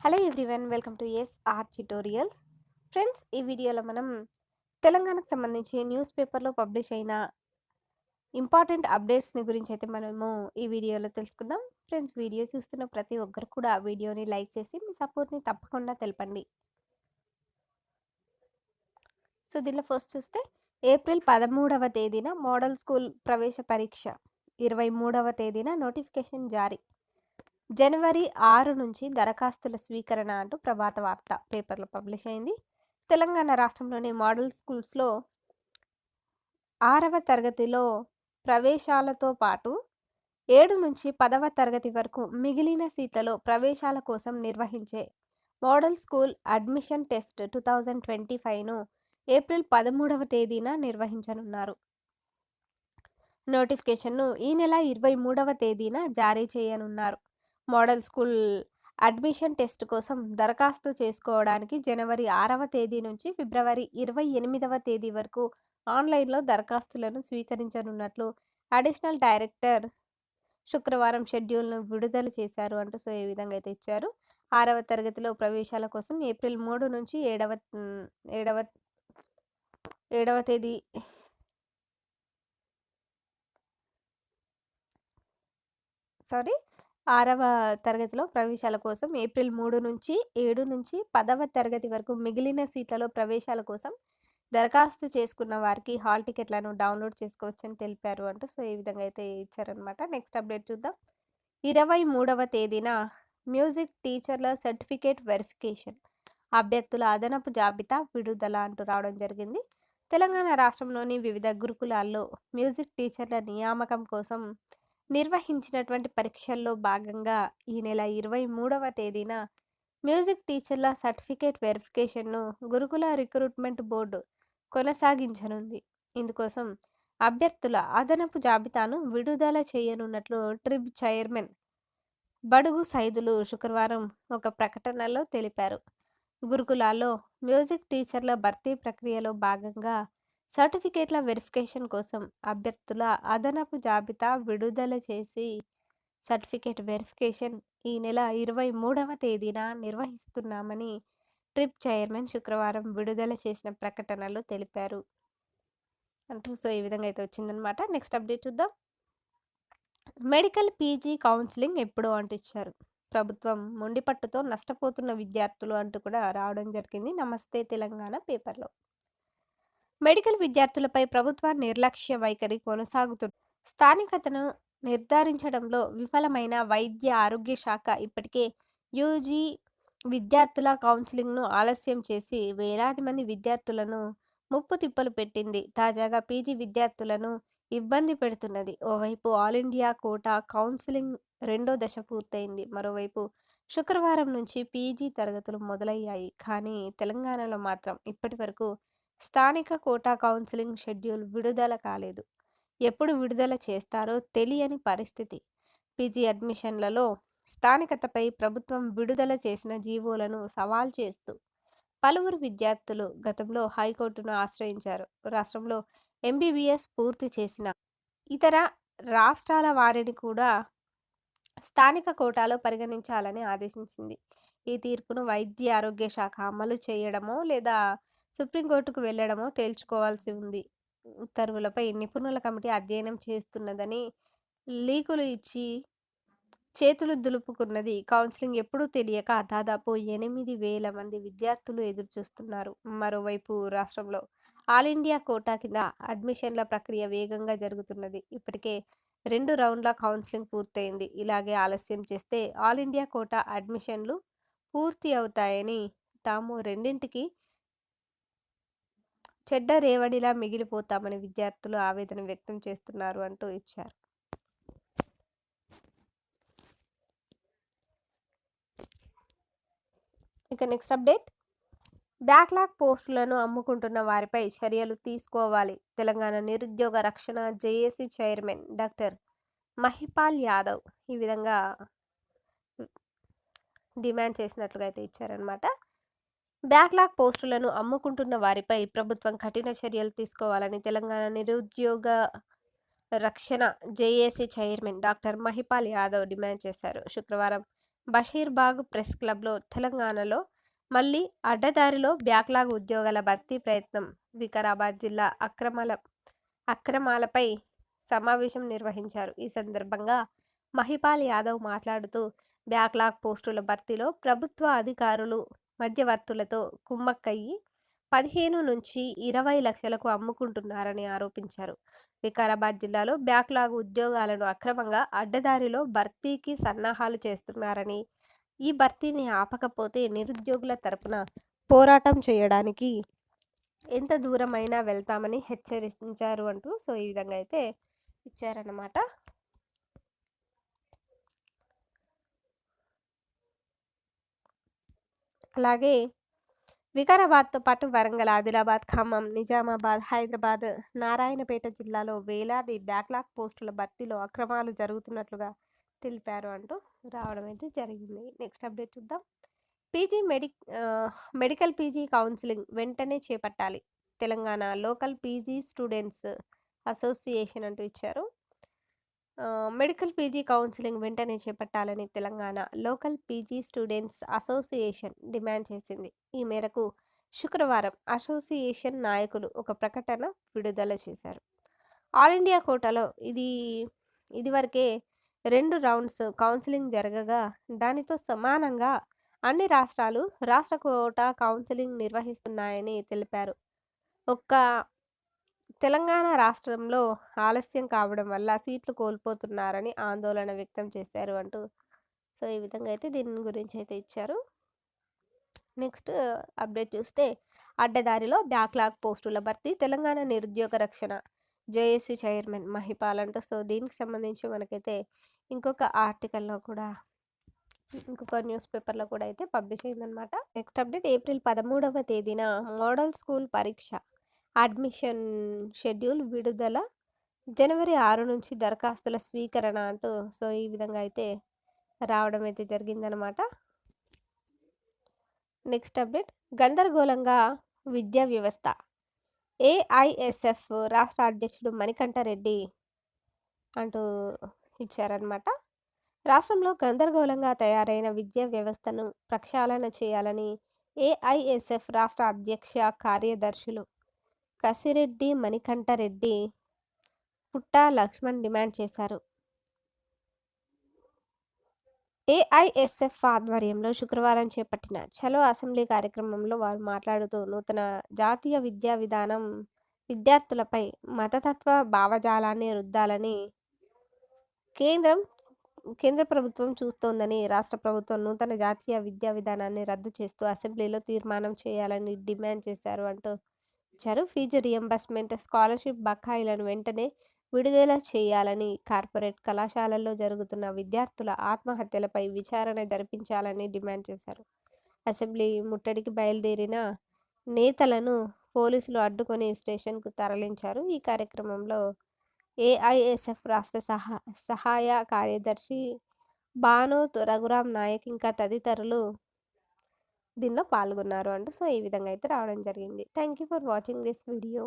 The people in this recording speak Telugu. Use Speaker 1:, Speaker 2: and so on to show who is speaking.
Speaker 1: Hello everyone welcome to S R tutorials friends ఈ వీడియోలో మనం తెలంగాణకు సంబంధించి న్యూస్ పేపర్లో పబ్లిష్ అయిన ఇంపార్టెంట్ అప్డేట్స్ని గురించి అయితే మనము ఈ వీడియోలో తెలుసుకుందాం. ఫ్రెండ్స్ వీడియో చూస్తున్న ప్రతి ఒక్కరు కూడా ఆ వీడియోని లైక్ చేసి మీ సపోర్ట్ని తప్పకుండా తెలపండి. సో దీనిలో ఫస్ట్ చూస్తే ఏప్రిల్ పదమూడవ తేదీన మోడల్ స్కూల్ ప్రవేశ పరీక్ష ఇరవై మూడవ తేదీన నోటిఫికేషన్ జారీ. జనవరి ఆరు నుంచి దరఖాస్తుల స్వీకరణ అంటూ ప్రభాత వార్త పేపర్లో పబ్లిష్ అయింది. తెలంగాణ రాష్ట్రంలోని మోడల్ స్కూల్స్లో ఆరవ తరగతిలో ప్రవేశాలతో పాటు ఏడు నుంచి పదవ తరగతి వరకు మిగిలిన సీట్లలో ప్రవేశాల కోసం నిర్వహించే model school admission test two thousand twenty ఫైవ్ను April పదమూడవ తేదీన నిర్వహించనున్నారు. నోటిఫికేషన్ను ఈ నెల ఇరవై మూడవ తేదీన జారీ చేయనున్నారు. మోడల్ స్కూల్ అడ్మిషన్ టెస్ట్ కోసం దరఖాస్తు చేసుకోవడానికి జనవరి ఆరవ తేదీ నుంచి ఫిబ్రవరి ఇరవై ఎనిమిదవ తేదీ వరకు ఆన్లైన్లో దరఖాస్తులను స్వీకరించనున్నట్లు అడిషనల్ డైరెక్టర్ శుక్రవారం షెడ్యూల్ను విడుదల చేశారు అంటూ సో ఏ విధంగా అయితే ఇచ్చారు. ఆరవ తరగతిలో ప్రవేశాల కోసం ఏప్రిల్ మూడు నుంచి ఏడవ ఏడవ ఏడవ తేదీ సారీ ఆరవ తరగతిలో ప్రవేశాల కోసం ఏప్రిల్ మూడు నుంచి ఏడు నుంచి పదవ తరగతి వరకు మిగిలిన సీట్లలో ప్రవేశాల కోసం దరఖాస్తు చేసుకున్న వారికి హాల్ టికెట్లను డౌన్లోడ్ చేసుకోవచ్చని తెలిపారు అంటూ సో ఈ విధంగా అయితే ఇచ్చారనమాట నెక్స్ట్ అప్డేట్ చూద్దాం. ఇరవై మూడవ తేదీన మ్యూజిక్ టీచర్ల సర్టిఫికేట్ వెరిఫికేషన్. అభ్యర్థుల అదనపు జాబితా విడుదల అంటూ రావడం జరిగింది. తెలంగాణ రాష్ట్రంలోని వివిధ గురుకులాల్లో మ్యూజిక్ టీచర్ల నియామకం కోసం నిర్వహించినటువంటి పరీక్షల్లో భాగంగా ఈ నెల ఇరవై మూడవ తేదీన మ్యూజిక్ టీచర్ల సర్టిఫికేట్ వెరిఫికేషన్ను గురుకుల రిక్రూట్మెంట్ బోర్డు కొనసాగించనుంది. ఇందుకోసం అభ్యర్థుల అదనపు జాబితాను విడుదల చేయనున్నట్లు ట్రిబ్ చైర్మన్ బడుగు సైదులు శుక్రవారం ఒక ప్రకటనలో తెలిపారు. గురుకులాల్లో మ్యూజిక్ టీచర్ల భర్తీ ప్రక్రియలో భాగంగా సర్టిఫికేట్ల వెరిఫికేషన్ కోసం అభ్యర్థుల అదనపు జాబితా విడుదల చేసి సర్టిఫికేట్ వెరిఫికేషన్ ఈ నెల ఇరవై మూడవ తేదీన నిర్వహిస్తున్నామని ట్రిప్ చైర్మన్ శుక్రవారం విడుదల చేసిన ప్రకటనలో తెలిపారు. అంటూ సో ఈ విధంగా అయితే వచ్చిందనమాట నెక్స్ట్ అప్డేట్ చూద్దాం. మెడికల్ పీజీ కౌన్సిలింగ్ ఎప్పుడు అంటిచ్చారు ప్రభుత్వం మొండిపట్టుతో నష్టపోతున్న విద్యార్థులు అంటూ కూడా రావడం జరిగింది. నమస్తే తెలంగాణ పేపర్లో. మెడికల్ విద్యార్థులపై ప్రభుత్వ నిర్లక్ష్య వైఖరి కొనసాగుతుంది స్థానికతను నిర్ధారించడంలో విఫలమైన వైద్య ఆరోగ్య శాఖ ఇప్పటికే యూజీ విద్యార్థుల కౌన్సిలింగ్ను ఆలస్యం చేసి వేలాది మంది విద్యార్థులను ముప్పు తిప్పలు పెట్టింది. తాజాగా పీజీ విద్యార్థులను ఇబ్బంది పెడుతున్నది. ఓవైపు ఆల్ ఇండియా కోటా కౌన్సిలింగ్ రెండో దశ పూర్తయింది. మరోవైపు శుక్రవారం నుంచి పీజీ తరగతులు మొదలయ్యాయి. కానీ తెలంగాణలో మాత్రం ఇప్పటి వరకు స్థానిక కోటా కౌన్సిలింగ్ షెడ్యూల్ విడుదల కాలేదు. ఎప్పుడు విడుదల చేస్తారో తెలియని పరిస్థితి. పీజీ అడ్మిషన్లలో స్థానికతపై ప్రభుత్వం విడుదల చేసిన జీవోలను సవాల్ చేస్తూ పలువురు విద్యార్థులు గతంలో హైకోర్టును ఆశ్రయించారు. రాష్ట్రంలో ఎంబీబీఎస్ పూర్తి చేసిన ఇతర రాష్ట్రాల వారిని కూడా స్థానిక కోటాలో పరిగణించాలని ఆదేశించింది. ఈ తీర్పును వైద్య ఆరోగ్య శాఖ అమలు చేయడమో లేదా సుప్రీంకోర్టుకు వెళ్ళడమో తేల్చుకోవాల్సి ఉంది. ఉత్తర్వులపై నిపుణుల కమిటీ అధ్యయనం చేస్తున్నదని లీకులు ఇచ్చి చేతులు దులుపుకున్నది కౌన్సిలింగ్ ఎప్పుడూ తెలియక దాదాపు ఎనిమిది వేల మంది విద్యార్థులు ఎదురుచూస్తున్నారు. మరోవైపు రాష్ట్రంలో ఆల్ ఇండియా కోటా కింద అడ్మిషన్ల ప్రక్రియ వేగంగా జరుగుతున్నది. ఇప్పటికే రెండు రౌండ్ల కౌన్సిలింగ్ పూర్తయింది. ఇలాగే ఆలస్యం చేస్తే ఆల్ ఇండియా కోటా అడ్మిషన్లు పూర్తి అవుతాయని తాము రెండింటికి చెడ్డ రేవడిలా మిగిలిపోతామని విద్యార్థులు ఆవేదన వ్యక్తం చేస్తున్నారు అంటూ ఇచ్చారు. ఇక నెక్స్ట్ అప్డేట్. బ్యాక్లాగ్ పోస్టులను అమ్ముకుంటున్న వారిపై చర్యలు తీసుకోవాలి. తెలంగాణ నిరుద్యోగ రక్షణ JAC chairman doctor Mahipal Yadav ఈ విధంగా డిమాండ్ చేసినట్లుగా అయితే ఇచ్చారనమాట బ్యాక్లాగ్ పోస్టులను అమ్ముకుంటున్న వారిపై ప్రభుత్వం కఠిన చర్యలు తీసుకోవాలని తెలంగాణ నిరుద్యోగ రక్షణ JAC chairman doctor Mahipal Yadav demand చేశారు. శుక్రవారం బషీర్బాగ్ ప్రెస్ క్లబ్లో తెలంగాణలో మళ్ళీ అడ్డదారిలో బ్యాక్లాగ్ ఉద్యోగాల భర్తీ ప్రయత్నం. వికారాబాద్ జిల్లా అక్రమాల అక్రమాలపై సమావేశం నిర్వహించారు. ఈ సందర్భంగా మహిపాల్ యాదవ్ మాట్లాడుతూ బ్యాక్లాగ్ పోస్టుల భర్తీలో ప్రభుత్వ అధికారులు మధ్యవర్తులతో కుమ్మక్కయ్యి పదిహేను నుంచి ఇరవై లక్షలకు అమ్ముకుంటున్నారని ఆరోపించారు. వికారాబాద్ జిల్లాలో బ్యాక్లాగ్ ఉద్యోగాలను అక్రమంగా అడ్డదారిలో భర్తీకి సన్నాహాలు చేస్తున్నారని ఈ భర్తీని ఆపకపోతే నిరుద్యోగుల తరపున పోరాటం చేయడానికి ఎంత దూరమైనా వెళ్తామని హెచ్చరించారు అంటూ సో ఈ విధంగా అయితే ఇచ్చారన్నమాట. అలాగే వికారాబాద్తో పాటు వరంగల్ ఆదిలాబాద్ ఖమ్మం నిజామాబాద్ హైదరాబాద్ నారాయణపేట జిల్లాలో వేలాది బ్యాక్లాగ్ పోస్టుల భర్తీలో అక్రమాలు జరుగుతున్నట్లుగా తెలిపారు అంటూ రావడం అయితే జరిగింది. నెక్స్ట్ అప్డేట్ చూద్దాం. PG medi medical PG counselling వెంటనే చేపట్టాలి. Telangana local PG students association అంటూ ఇచ్చారు. మెడికల్ పీజీ కౌన్సిలింగ్ వెంటనే చేపట్టాలని Telangana local PG students association demand చేసింది. ఈ మేరకు శుక్రవారం అసోసియేషన్ నాయకులు ఒక ప్రకటన విడుదల చేశారు. ఆల్ ఇండియా కోటాలో ఇది ఇదివరకే రెండు రౌండ్స్ కౌన్సిలింగ్ జరగగా దానితో సమానంగా అన్ని రాష్ట్రాలు రాష్ట్ర కోటా కౌన్సిలింగ్ నిర్వహిస్తున్నాయని తెలిపారు. ఒక్క తెలంగాణ రాష్ట్రంలో ఆలస్యం కావడం వల్ల సీట్లు కోల్పోతున్నారని ఆందోళన వ్యక్తం చేశారు అంటూ సో ఈ విధంగా అయితే దీని గురించి అయితే ఇచ్చారు. నెక్స్ట్ అప్డేట్ చూస్తే అడ్డదారిలో బ్యాక్లాగ్ పోస్టుల భర్తీ తెలంగాణ నిరుద్యోగ రక్షణ జేఏసీ చైర్మన్ మహిపాల్ అంటూ సో దీనికి సంబంధించి మనకైతే ఇంకొక ఆర్టికల్లో కూడా ఇంకొక న్యూస్ పేపర్లో కూడా అయితే పబ్లిష్ అయిందనమాట నెక్స్ట్ అప్డేట్ ఏప్రిల్ పదమూడవ తేదీన మోడల్ స్కూల్ పరీక్ష. అడ్మిషన్ షెడ్యూల్ విడుదల జనవరి ఆరు నుంచి దరఖాస్తుల స్వీకరణ అంటూ సో ఈ విధంగా అయితే రావడం అయితే జరిగిందనమాట నెక్స్ట్ అప్డేట్. గందరగోళంగా విద్యా వ్యవస్థ. ఏఐఎస్ఎఫ్ రాష్ట్ర అధ్యక్షుడు మణికంఠరెడ్డి అంటూ ఇచ్చారనమాట రాష్ట్రంలో గందరగోళంగా తయారైన విద్యా వ్యవస్థను ప్రక్షాళన చేయాలని ఏఐఎస్ఎఫ్ రాష్ట్ర అధ్యక్ష కార్యదర్శులు కసిరెడ్డి మణికంఠరెడ్డి పుట్టా లక్ష్మణ్ డిమాండ్ చేశారు. ఏఐఎస్ఎఫ్ ఆధ్వర్యంలో శుక్రవారం చేపట్టిన చలో అసెంబ్లీ కార్యక్రమంలో వారు మాట్లాడుతూ నూతన జాతీయ విద్యా విధానం విద్యార్థులపై మతతత్వ భావజాలాన్ని రుద్దాలని కేంద్రం కేంద్ర ప్రభుత్వం చూస్తోందని రాష్ట్ర ప్రభుత్వం నూతన జాతీయ విద్యా విధానాన్ని రద్దు చేస్తూ అసెంబ్లీలో తీర్మానం చేయాలని డిమాండ్ చేశారు అంటూ ఇచ్చారు. ఫీజు రియంబర్స్మెంట్ స్కాలర్షిప్ బకాయిలను వెంటనే విడుదల చేయాలని కార్పొరేట్ కళాశాలల్లో జరుగుతున్న విద్యార్థుల ఆత్మహత్యలపై విచారణ జరిపించాలని డిమాండ్ చేశారు. అసెంబ్లీ ముట్టడికి బయలుదేరిన నేతలను పోలీసులు అడ్డుకొని స్టేషన్కు తరలించారు. ఈ కార్యక్రమంలో ఏఐఎస్ఎఫ్ రాష్ట్ర సహా సహాయ కార్యదర్శి బానోత్ రఘురామ్ నాయక్ ఇంకా తదితరులు దీనిలో పాల్గొన్నారు అంటూ సో ఈ విధంగా అయితే రావడం జరిగింది. Thank you for watching this video.